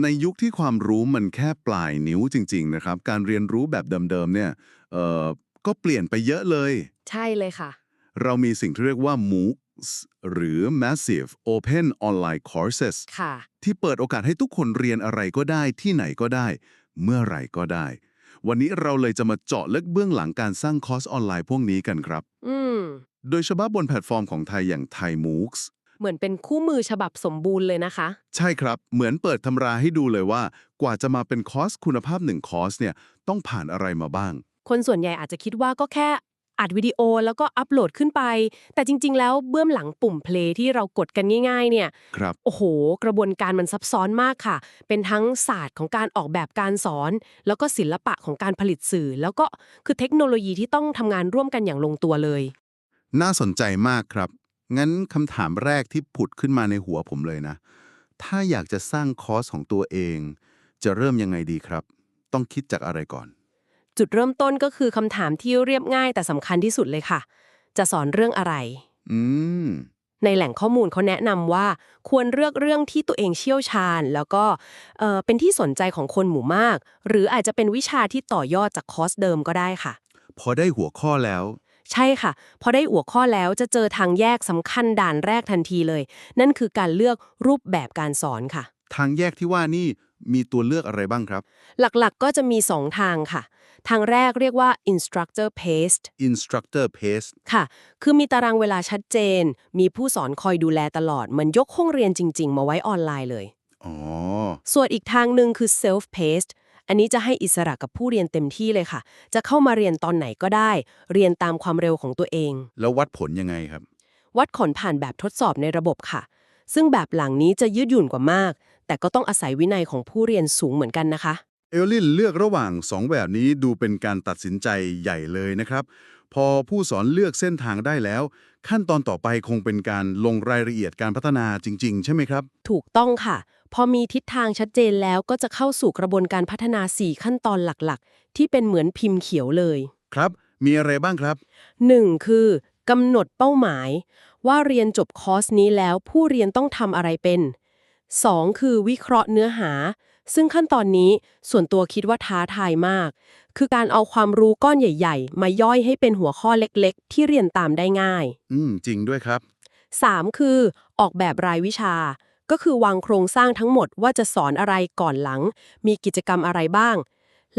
ในยุคที่ความรู้มันแค่ปลายนิ้วจริง ๆ นะครับ การเรียนรู้แบบเดิมๆเนี่ยเอ่อก็เปลี่ยนไปเยอะเลย ใช่เลยค่ะ เรามีสิ่งที่เรียกว่า MOOCs หรือ Massive Open Online Courses ค่ะ ที่เปิดโอกาสให้ทุกคนเรียนอะไรก็ได้ที่ไหนก็ได้ เมื่อไหร่ก็ได้ วันนี้เราเลยจะมาเจาะลึกเบื้องหลังการสร้างคอร์สออนไลน์พวกนี้กันครับ อืม โดยเฉพาะบนแพลตฟอร์มของไทยอย่างไทย MOOCs เหมือนเป็นคู่มือฉบับสมบูรณ์เลยนะคะ ใช่ครับ เหมือนเปิดตำราให้ดูเลยว่า กว่าจะมาเป็นคอร์สคุณภาพหนึ่งคอร์สเนี่ยต้องผ่านอะไรมาบ้าง คนส่วนใหญ่อาจจะคิดว่าก็แค่อัดวิดีโอแล้วก็อัปโหลดขึ้นไป แต่จริง ๆ แล้วเบื้องหลังปุ่มเพลย์ที่เรากดกันง่าย ๆ เนี่ย ครับ โอ้โห กระบวนการมันซับซ้อนมากค่ะ เป็นทั้งศาสตร์ของการออกแบบการสอน แล้วก็ศิลปะของการผลิตสื่อ แล้วก็คือเทคโนโลยีที่ต้องทำงานร่วมกันอย่างลงตัวเลย น่าสนใจมากครับ งั้นคำถามแรกที่ผุดขึ้นมาในหัวผมเลยนะ ถ้าอยากจะสร้างคอร์สของตัวเอง จะเริ่มยังไงดีครับ ต้องคิดจากอะไรก่อน จุดเริ่มต้นก็คือคำถามที่เรียบง่ายแต่สำคัญที่สุดเลยค่ะ จะสอนเรื่องอะไร อืม ในแหล่งข้อมูลเขาแนะนำว่า ควรเลือกเรื่องที่ตัวเองเชี่ยวชาญ แล้วก็เอ่อเป็นที่สนใจของคนหมู่มาก หรืออาจจะเป็นวิชาที่ต่อยอดจากคอร์สเดิมก็ได้ค่ะ พอได้หัวข้อแล้ว ใช่ค่ะ พอได้หัวข้อแล้วจะเจอทางแยกสำคัญด่านแรกทันทีเลย นั่นคือการเลือกรูปแบบการสอนค่ะ ทางแยกที่ว่านี่มีตัวเลือกอะไรบ้างครับ หลักๆก็จะมี 2 ทางค่ะ ทางแรกเรียกว่า instructor paced instructor pace ค่ะ คือมีตารางเวลาชัดเจน มีผู้สอนคอยดูแลตลอดเหมือนยกห้องเรียนจริง ๆ มาไว้ออนไลน์เลย อ๋อ ส่วนอีกทางหนึ่งคือ self paced อันนี้จะให้อิสระกับผู้เรียนเต็มที่เลยค่ะ จะเข้ามาเรียนตอนไหนก็ได้ เรียนตามความเร็วของตัวเอง แล้ววัดผลยังไงครับ วัดผลผ่านแบบทดสอบในระบบค่ะ ซึ่งแบบหลังนี้จะยืดหยุ่นกว่ามาก แต่ก็ต้องอาศัยวินัยของผู้เรียนสูงเหมือนกันนะคะ เอลลินเลือกระหว่าง 2 แบบนี้ดูเป็นการตัดสินใจใหญ่เลยนะครับ พอผู้สอนเลือกเส้นทางได้แล้ว ขั้นตอนต่อไปคงเป็นการลงรายละเอียดการพัฒนาจริง ๆ ใช่ไหมครับ ถูกต้องค่ะ พอมีทิศทางชัดเจนแล้วก็จะเข้าสู่กระบวนการพัฒนา 4 ขั้นตอนหลักๆ ที่เป็นเหมือนพิมพ์เขียวเลย ครับ มีอะไรบ้างครับ 1. คือกำหนดเป้าหมาย ว่าเรียนจบคอร์สนี้แล้วผู้เรียนต้องทำอะไรเป็น 2. คือวิเคราะห์เนื้อหา ซึ่งขั้นตอนนี้ส่วนตัวคิดว่าท้าทายมาก คือการเอาความรู้ก้อนใหญ่ ๆ มาย่อยให้เป็นหัวข้อเล็กๆ ที่เรียนตามได้ง่าย อืม จริงด้วยครับ 3. คือออกแบบรายวิชา ก็คือวางโครงสร้างทั้งหมดว่าจะสอนอะไรก่อนหลัง มีกิจกรรมอะไรบ้าง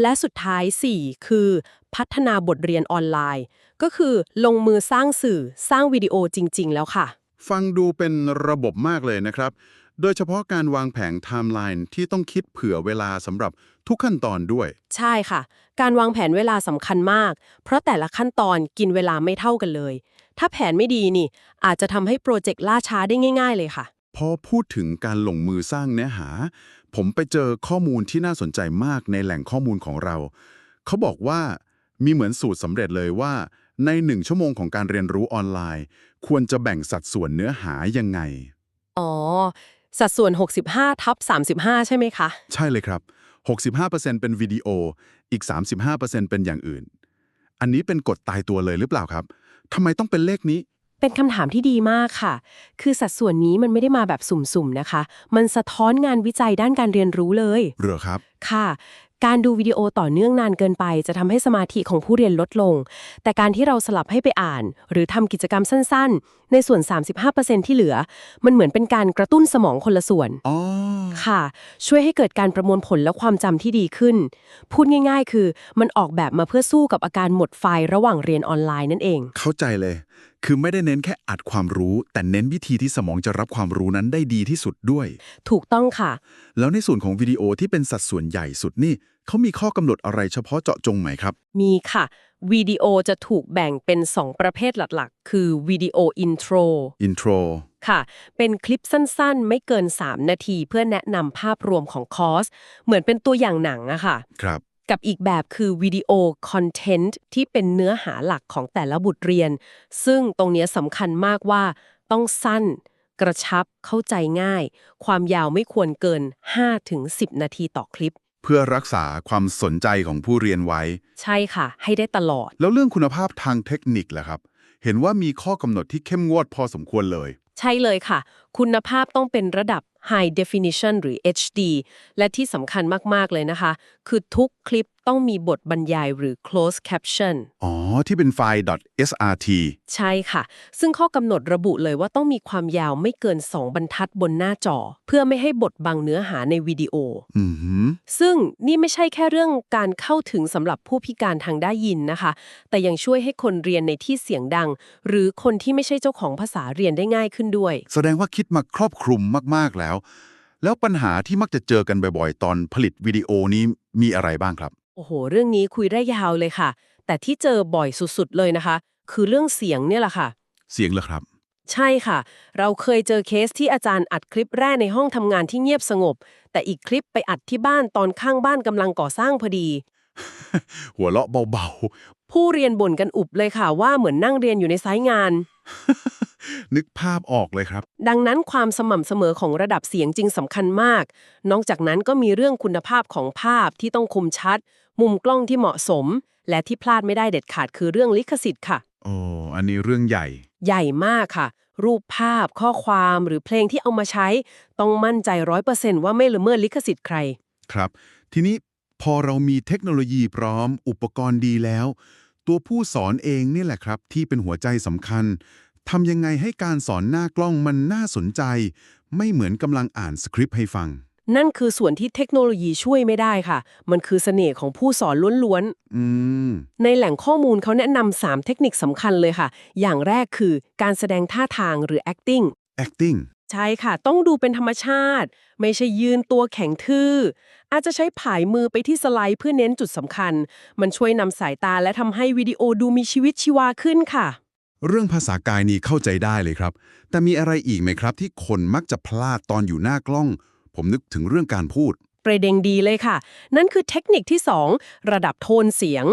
และสุดท้าย 4 คือ พัฒนาบทเรียนออนไลน์ ก็คือลงมือสร้างสื่อสร้างวิดีโอจริง ๆ แล้วค่ะ ฟังดูเป็นระบบมากเลยนะครับ โดยเฉพาะการวางแผนไทม์ไลน์ที่ต้องคิดเผื่อเวลาสำหรับทุกขั้นตอนด้วย ใช่ค่ะ การวางแผนเวลาสำคัญมาก เพราะแต่ละขั้นตอนกินเวลาไม่เท่ากันเลย ถ้าแผนไม่ดีนี่ อาจจะทำให้โปรเจกต์ล่าช้าได้ง่าย ๆ เลยค่ะ พอพูดถึงการลงมือสร้างเนื้อหา ผมไปเจอข้อมูลที่น่าสนใจมากในแหล่งข้อมูลของเรา เขาบอกว่ามีเหมือนสูตรสำเร็จเลยว่า ในหนึ่งชั่วโมงของการเรียนรู้ออนไลน์ ควรจะแบ่งสัดส่วนเนื้อหายังไง อ๋อ สัดส่วน 65ทับ35 ใช่ไหมคะ ใช่เลยครับ 65%เป็นวิดีโอ อีก 35%เป็นอย่างอื่น อันนี้เป็นกฎตายตัวเลยหรือเปล่าครับทำไมต้องเป็นเลขนี้ เป็นคำถามที่ดีมากค่ะ คือสัดส่วนนี้มันไม่ได้มาแบบสุ่มๆนะคะ มันสะท้อนงานวิจัยด้านการเรียนรู้เลยเหรอครับ ค่ะ การดูวิดีโอต่อเนื่องนานเกินไป จะทำให้สมาธิของผู้เรียนลดลง แต่การที่เราสลับให้ไปอ่าน หรือทำกิจกรรมสั้นๆ ในส่วน 35%ที่เหลือ มันเหมือนเป็นการกระตุ้นสมองคนละส่วน อ๋อ ค่ะ ช่วยให้เกิดการประมวลผลและความจำที่ดีขึ้น พูดง่าย ๆ คือมันออกแบบมาเพื่อสู้กับอาการหมดไฟระหว่างเรียนออนไลน์นั่นเอง เข้าใจเลย คือไม่ได้เน้นแค่อัดความรู้ แต่เน้นวิธีที่สมองจะรับความรู้นั้นได้ดีที่สุดด้วย ถูกต้องค่ะ แล้วในส่วนของวิดีโอที่เป็นสัดส่วนใหญ่สุดนี่เขามีข้อกำหนดอะไรเฉพาะเจาะจงไหมครับ มีค่ะ วิดีโอจะถูกแบ่งเป็น 2 ประเภทหลักๆ คือวิดีโออินโทรอินโทรค่ะ เป็นคลิปสั้นๆ ไม่เกิน 3 นาทีเพื่อแนะนำภาพรวมของคอร์ส เหมือนเป็นตัวอย่างหนังอะค่ะ ครับ กับอีกแบบคือวิดีโอคอนเทนต์ที่เป็นเนื้อหาหลักของแต่ละบทเรียน ซึ่งตรงเนี้ยสำคัญมากว่าต้องสั้น กระชับเข้าใจง่าย ความยาวไม่ควรเกิน 5-10 นาทีต่อคลิป เพื่อรักษาความสนใจของผู้เรียนไว้ ใช่ค่ะ ให้ได้ตลอด แล้วเรื่องคุณภาพทางเทคนิคล่ะครับ เห็นว่ามีข้อกำหนดที่เข้มงวดพอสมควรเลย ใช่เลยค่ะ คุณภาพต้องเป็นระดับ High Definition หรือ HD และที่สำคัญมาก ๆ เลยนะคะ คือทุกคลิป ต้องมีบทบรรยายหรือ closed caption อ๋อ ที่เป็นไฟล์ .srt ใช่ค่ะ ซึ่งข้อกำหนดระบุเลยว่าต้องมีความยาวไม่เกิน 2 บรรทัดบนหน้าจอ เพื่อไม่ให้บดบังเนื้อหาในวิดีโออือหือซึ่งนี่ไม่ใช่แค่เรื่องการเข้าถึงสำหรับผู้พิการทางได้ยินนะคะ แต่ยังช่วยให้คนเรียนในที่เสียงดัง หรือคนที่ไม่ใช่เจ้าของภาษาเรียนได้ง่ายขึ้นด้วย แสดงว่าคิดมาครอบคลุมมาก ๆ แล้ว แล้วปัญหาที่มักจะเจอกันบ่อย ๆ ตอนผลิตวิดีโอนี้มีอะไรบ้างครับ โอ้โห เรื่องนี้คุยได้ยาวเลยค่ะ แต่ที่เจอบ่อยสุดๆเลยนะคะ คือเรื่องเสียงเนี่ยแหละค่ะ เสียงเหรอครับ ใช่ค่ะ เราเคยเจอเคสที่อาจารย์อัดคลิปแรกในห้องทำงานที่เงียบสงบ แต่อีกคลิปไปอัดที่บ้านตอนข้างบ้านกำลังก่อสร้างพอดี หัวเราะเบาผู้เรียนบ่นกันอุบเลยค่ะว่าเหมือนนั่งเรียนอยู่ในไซต์งาน ๆ นึกภาพออกเลยครับ ดังนั้นความสม่ำเสมอของระดับเสียงจึงสำคัญมาก นอกจากนั้นก็มีเรื่องคุณภาพของภาพที่ต้องคมชัด มุมกล้องที่เหมาะสม และที่พลาดไม่ได้เด็ดขาดคือเรื่องลิขสิทธิ์ค่ะ โอ้อันนี้เรื่องใหญ่ ใหญ่มากค่ะ รูปภาพข้อความหรือเพลงที่เอามาใช้ ต้องมั่นใจร้อยเปอร์เซนต์ว่าไม่ละเมิดลิขสิทธิ์ใคร ครับ ทีนี้พอเรามีเทคโนโลยีพร้อม อุปกรณ์ดีแล้ว ตัวผู้สอนเองนี่แหละครับ ที่เป็นหัวใจสำคัญทำยังไงให้การสอนหน้ากล้องมันน่าสนใจ ไม่เหมือนกำลังอ่านสคริปต์ให้ฟัง นั่นคือส่วนที่เทคโนโลยีช่วยไม่ได้ค่ะ มันคือเสน่ห์ของผู้สอนล้วนอืมๆในแหล่งข้อมูลเขาแนะนำสามเทคนิคสำคัญเลยค่ะ อย่างแรกคือการแสดงท่าทางหรือ acting acting ใช่ค่ะ ต้องดูเป็นธรรมชาติ ไม่ใช่ยืนตัวแข็งทื่อ อาจจะใช้ผายมือไปที่สไลด์เพื่อเน้นจุดสำคัญ มันช่วยนำสายตาและทำให้วิดีโอดูมีชีวิตชีวาขึ้นค่ะ เรื่องภาษากายนี้เข้าใจได้เลยครับ แต่มีอะไรอีกไหมครับ ที่คนมักจะพลาดตอนอยู่หน้ากล้อง ผมนึกถึงเรื่องการพูด ประเด็นดีเลยค่ะ นั่นคือเทคนิคที่ 2 ระดับโทนเสียง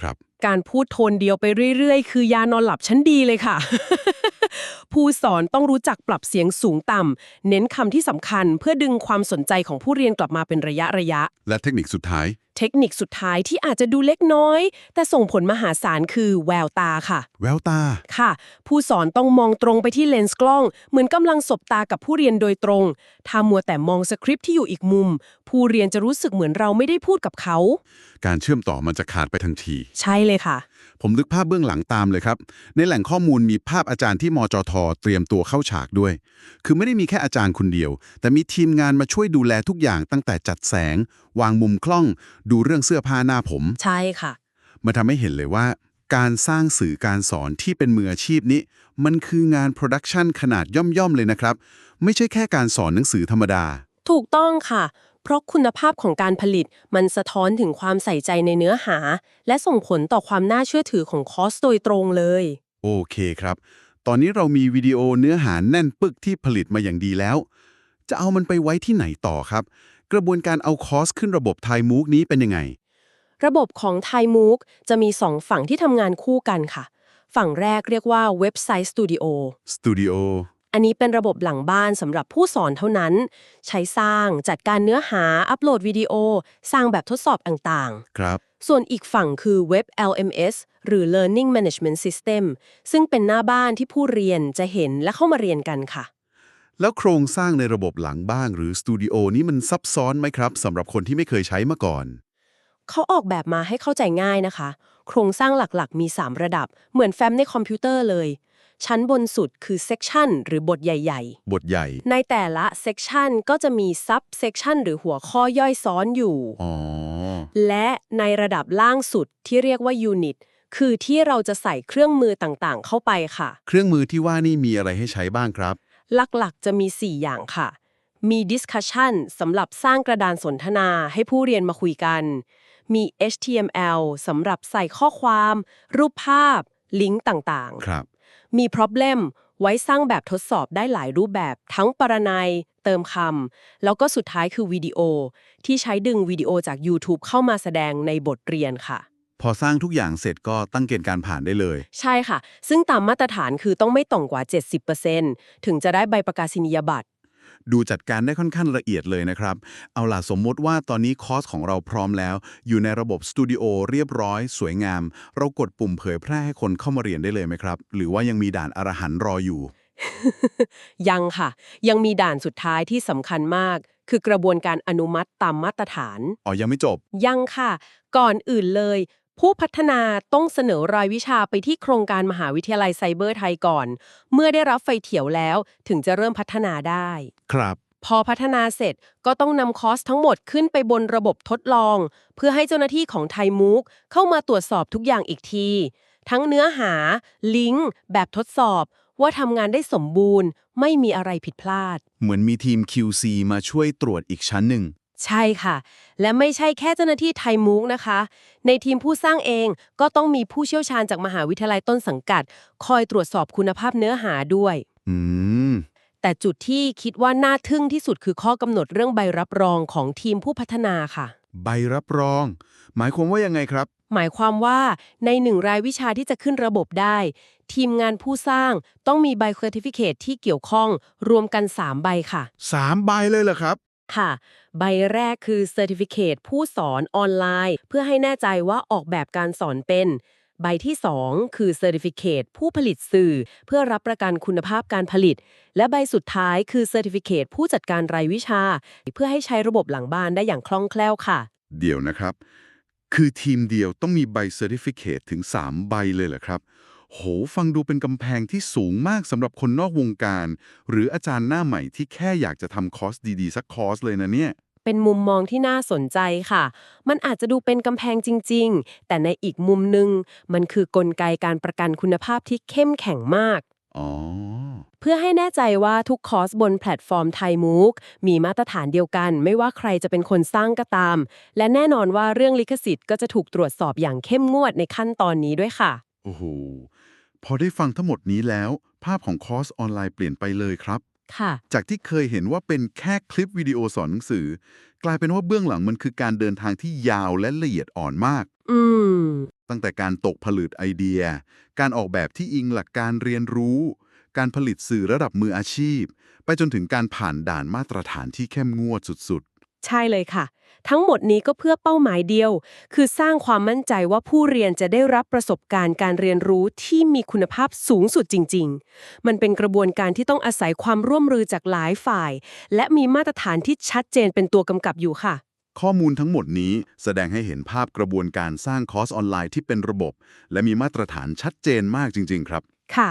ครับ การพูดโทนเดียวไปเรื่อยๆ คือยานอนหลับชั้นดีเลยค่ะ ผู้สอนต้องรู้จักปรับเสียงสูงต่ำเน้นคำที่สำคัญเพื่อดึงความสนใจของผู้เรียนกลับมาเป็นระยะระยะ และเทคนิคสุดท้าย เทคนิคสุดท้ายที่อาจจะดูเล็กน้อย แต่ส่งผลมหาศาลคือแววตาค่ะ แววตา ค่ะ ผู้สอนต้องมองตรงไปที่เลนส์กล้อง เหมือนกำลังสบตากับผู้เรียนโดยตรง ถ้ามัวแต่มองสคริปต์ที่อยู่อีกมุม ผู้เรียนจะรู้สึกเหมือนเราไม่ได้พูดกับเขา การเชื่อมต่อมันจะขาดไปทันที ใช่เลยค่ะผมนึกภาพเบื้องหลังตามเลยครับ ในแหล่งข้อมูลมีภาพอาจารย์ที่มจทเตรียมตัวเข้าฉากด้วย คือไม่ได้มีแค่อาจารย์คนเดียว แต่มีทีมงานมาช่วยดูแลทุกอย่างตั้งแต่จัดแสง วางมุมกล้อง ดูเรื่องเสื้อผ้าหน้าผม ใช่ค่ะมาทำให้เห็นเลยว่า การสร้างสื่อการสอนที่เป็นมืออาชีพนี้ มันคืองานโปรดักชันขนาดย่อมๆเลยนะครับ ไม่ใช่แค่การสอนหนังสือธรรมดา ถูกต้องค่ะ เพราะคุณภาพของการผลิตมันสะท้อนถึงความใส่ใจในเนื้อหา และส่งผลต่อความน่าเชื่อถือของคอร์สโดยตรงเลย โอเคครับ ตอนนี้เรามีวิดีโอเนื้อหาแน่นปึกที่ผลิตมาอย่างดีแล้ว จะเอามันไปไว้ที่ไหนต่อครับ กระบวนการเอาคอร์สขึ้นระบบไทยมูกนี้เป็นยังไง ระบบของไทยมูกจะมีสองฝั่งที่ทำงานคู่กันค่ะ ฝั่งแรกเรียกว่าเว็บไซต์สตูดิโอสตูดิโอ อันนี้เป็นระบบหลังบ้านสำหรับผู้สอนเท่านั้น ใช้สร้างจัดการเนื้อหาอัปโหลดวิดีโอ สร้างแบบทดสอบต่างครับๆส่วนอีกฝั่งคือเว็บ LMS หรือ Learning Management System ซึ่งเป็นหน้าบ้านที่ผู้เรียนจะเห็นและเข้ามาเรียนกันค่ะ แล้วโครงสร้างในระบบหลังบ้างหรือสตูดิโอนี้มันซับซ้อนไหมครับสำหรับคนที่ไม่เคยใช้มาก่อน เขาออกแบบมาให้เข้าใจง่ายนะคะ โครงสร้างหลักๆ มี 3 ระดับเหมือนแฟ้มในคอมพิวเตอร์เลย ชั้นบนสุดคือ section หรือบทใหญ่ บทใหญ่ ๆ ในแต่ละ section ก็จะมี sub section หรือหัวข้อย่อยซ้อนอยู่ อ๋อ และในระดับล่างสุดที่เรียกว่า unit คือที่เราจะใส่เครื่องมือต่างๆ เข้าไปค่ะ เครื่องมือที่ว่านี่มีอะไรให้ใช้บ้างครับ หลักๆ จะมี 4 อย่างค่ะ มี discussion สำหรับสร้างกระดานสนทนาให้ผู้เรียนมาคุยกัน มี HTML สำหรับใส่ข้อความ รูปภาพ ลิงก์ต่างครับๆ มี problem ไว้สร้างแบบทดสอบได้หลายรูปแบบ ทั้งปรนัย เติมคำ แล้วก็สุดท้ายคือวิดีโอ ที่ใช้ดึงวิดีโอจาก YouTube เข้ามาแสดงในบทเรียนค่ะ พอสร้างทุกอย่างเสร็จก็ตั้งเกณฑ์การผ่านได้เลย ใช่ค่ะ ซึ่งตามมาตรฐานคือต้องไม่ต่ำกว่า 70%ถึงจะได้ใบประกาศนียบัตร ดูจัดการได้ค่อนข้างละเอียดเลยนะครับ เอาล่ะสมมติว่าตอนนี้คอร์สของเราพร้อมแล้ว อยู่ในระบบสตูดิโอเรียบร้อย สวยงาม เรากดปุ่มเผยแพร่ให้คนเข้ามาเรียนได้เลยไหมครับ หรือว่ายังมีด่านอรหันต์รออยู่ ยังค่ะ ยังมีด่านสุดท้ายที่สำคัญมาก คือกระบวนการอนุมัติตามมาตรฐาน อ๋อ ยังไม่จบ ยังค่ะ ก่อนอื่นเลย ผู้พัฒนาต้องเสนอรายวิชาไปที่โครงการมหาวิทยาลัยไซเบอร์ไทยก่อน เมื่อได้รับไฟเขียวแล้วถึงจะเริ่มพัฒนาได้ ครับ พอพัฒนาเสร็จก็ต้องนำคอร์สทั้งหมดขึ้นไปบนระบบทดลอง เพื่อให้เจ้าหน้าที่ของไทยมูกเข้ามาตรวจสอบทุกอย่างอีกที ทั้งเนื้อหา ลิงก์ แบบทดสอบ ว่าทำงานได้สมบูรณ์ ไม่มีอะไรผิดพลาด เหมือนมีทีม QC มาช่วยตรวจอีกชั้นหนึ่ง ใช่ค่ะ และไม่ใช่แค่เจ้าหน้าที่ไทยมูกนะคะ ในทีมผู้สร้างเองก็ต้องมีผู้เชี่ยวชาญจากมหาวิทยาลัยต้นสังกัด คอยตรวจสอบคุณภาพเนื้อหาด้วย อืม แต่จุดที่คิดว่าน่าทึ่งที่สุดคือข้อกำหนดเรื่องใบรับรองของทีมผู้พัฒนาค่ะ ใบรับรอง หมายความว่ายังไงครับ หมายความว่าในหนึ่งรายวิชาที่จะขึ้นระบบได้ ทีมงานผู้สร้างต้องมีใบเคอร์ติฟิเคตที่เกี่ยวข้องรวมกัน 3 ใบค่ะ 3 ใบเลยเหรอครับค่ะ ใบแรกคือ Certificate ผู้สอนออนไลน์ เพื่อให้แน่ใจว่าออกแบบการสอนเป็น ใบที่ 2 คือ Certificate ผู้ผลิตสื่อ เพื่อรับประกันคุณภาพการผลิต และใบสุดท้ายคือ Certificate ผู้จัดการรายวิชา เพื่อให้ใช้ระบบหลังบ้านได้อย่างคล่องแคล่วค่ะ เดี๋ยวนะครับ คือทีมเดียวต้องมีใบเซอร์ติฟิเคตถึง 3 ใบเลยเหรอครับโห ฟังดูเป็นกำแพงที่สูงมากสำหรับคนนอกวงการ หรืออาจารย์หน้าใหม่ที่แค่อยากจะทำคอร์สดี ๆ สักคอร์สเลยนะเนี่ย เป็นมุมมองที่น่าสนใจค่ะ มันอาจจะดูเป็นกำแพงจริง ๆ แต่ในอีกมุมหนึ่งมันคือกลไกการประกันคุณภาพที่เข้มแข็งมากอ๋อเพื่อให้แน่ใจว่าทุกคอร์สบนแพลตฟอร์มไทยมูกมีมาตรฐานเดียวกัน ไม่ว่าใครจะเป็นคนสร้างก็ตาม และแน่นอนว่าเรื่องลิขสิทธิ์ก็จะถูกตรวจสอบอย่างเข้มงวดในขั้นตอนนี้ด้วยค่ะ โอ้โห พอได้ฟังทั้งหมดนี้แล้ว ภาพของคอร์สออนไลน์เปลี่ยนไปเลยครับ ค่ะ จากที่เคยเห็นว่าเป็นแค่คลิปวิดีโอสอนหนังสือ กลายเป็นว่าเบื้องหลังมันคือการเดินทางที่ยาวและละเอียดอ่อนมาก อืม ตั้งแต่การตกผลึกไอเดีย การออกแบบที่อิงหลักการเรียนรู้ การผลิตสื่อระดับมืออาชีพ ไปจนถึงการผ่านด่านมาตรฐานที่เข้มงวดสุดใช่เลยค่ะ ทั้งหมดนี้ก็เพื่อเป้าหมายเดียว คือสร้างความมั่นใจว่าผู้เรียนจะได้รับประสบการณ์การเรียนรู้ที่มีคุณภาพสูงสุดจริง ๆ มันเป็นกระบวนการที่ต้องอาศัยความร่วมมือจากหลายฝ่าย และมีมาตรฐานที่ชัดเจนเป็นตัวกำกับอยู่ค่ะๆข้อมูลทั้งหมดนี้แสดงให้เห็นภาพกระบวนการสร้างคอร์สออนไลน์ที่เป็นระบบ และมีมาตรฐานชัดเจนมากจริง ๆ ครับ ค่ะ